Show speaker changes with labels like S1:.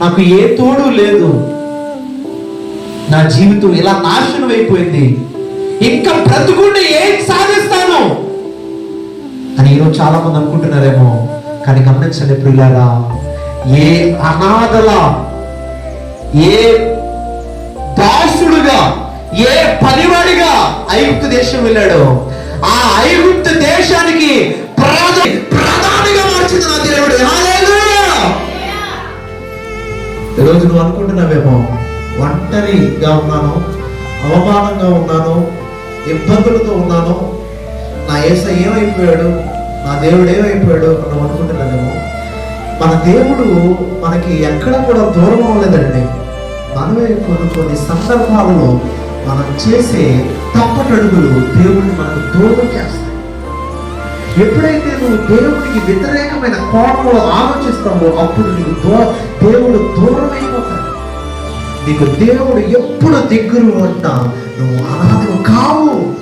S1: నాకు ఏ తోడు లేదు. నా జీవితం ఇలా నాశనం అయిపోయింది. ఇంకా బ్రతుకుండి ఏం సాధిస్తాను? అని ఈరోజు చాలా మంది అనుకుంటున్నారేమో. కానీ గమనించండి ప్రియులారా ఏ అనాథల ఏ దాసుడుగా ఏ పనివాడిగా ఐగుప్తు దేశం వెళ్ళాడు. ఆ ఐగుప్తు దేశం ఈరోజు నువ్వు అనుకుంటున్నావేమో ఒంటరిగా ఉన్నాను అవమానంగా ఉన్నాను ఇబ్బందులతో ఉన్నాను నా ఏస ఏమైపోయాడు నా దేవుడు ఏమైపోయాడు అని నువ్వు మన దేవుడు మనకి ఎక్కడ కూడా దూరం అవ్వలేదండి. మనమే కొన్ని కొన్ని సందర్భాలలో మనం చేసే తప్పటడుగులు దేవుడిని మనకు దూరం చేస్తాయి. ఎప్పుడైతే నువ్వు దేవుడికి వ్యతిరేకమైన కోపంలో ఆలోచిస్తావో అప్పుడు నీకు దో దేవుడు దూరం నీకు దేవుడు ఎప్పుడు దగ్గర ఉంటా నువ్వు ఆరాధన కావు.